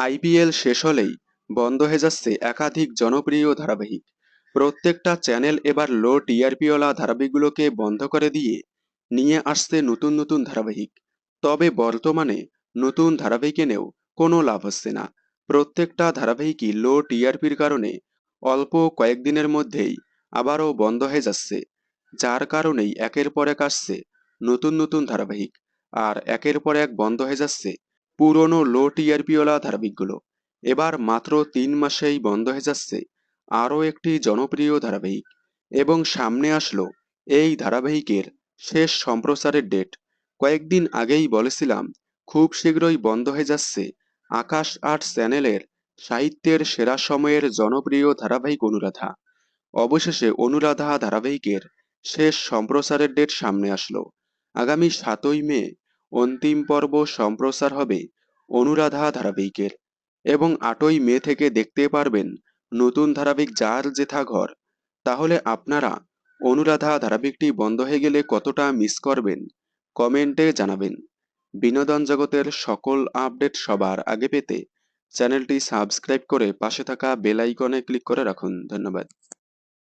IPL শেষ হলেই বন্ধ হয়ে যাচ্ছে একাধিক জনপ্রিয় ধারাবাহিক। প্রত্যেকটা চ্যানেল এবার লো টিআরপিওয়ালা ধারাবাহিকগুলোকে বন্ধ করে দিয়ে নিয়ে আসছে নতুন নতুন ধারাবাহিক। তবে বর্তমানে নতুন ধারাবাহিক এনেও কোনো লাভ হচ্ছে না। প্রত্যেকটা ধারাবাহিকই লো টিআরপির কারণে অল্প কয়েকদিনের মধ্যেই আবারও বন্ধ হয়ে যাচ্ছে, যার কারণেই একের পর এক আসছে নতুন নতুন ধারাবাহিক। আর একের পর এক বন্ধ হয়ে যাচ্ছে পুরনো লো টিআরপিওয়ালা ধারাবাহিকগুলো। এবার মাত্র তিন মাসেই বন্ধ হয়ে যাচ্ছে আরও একটি জনপ্রিয় ধারাবাহিক এবং সামনে আসলো এই ধারাবাহিকের শেষ সম্প্রচারের ডেট। কয়েকদিন আগেই বলেছিলাম, খুব শীঘ্রই বন্ধ হয়ে যাচ্ছে আকাশ আট চ্যানেলের সাহিত্যের সেরা সময়ের জনপ্রিয় ধারাবাহিক অনুরাধা। অবশেষে অনুরাধা ধারাবাহিকের শেষ সম্প্রচারের ডেট সামনে আসলো। আগামী সাতই মে অন্তিম পর্ব সম্প্রচার হবে অনুরাধা ধারাবাহিকের। এবং আটই মে থেকে দেখতে পারবেন নতুন ধারাবাহিক যার জেঠা ঘর। তাহলে আপনারা অনুরাধা ধারাবাহিকটি বন্ধ হয়ে গেলে কতটা মিস করবেন? কমেন্টে জানাবেন। বিনোদন জগতের সকল আপডেট সবার আগে পেতে চ্যানেলটি সাবস্ক্রাইব করে পাশে থাকা বেল আইকনে ক্লিক করে রাখুন। ধন্যবাদ।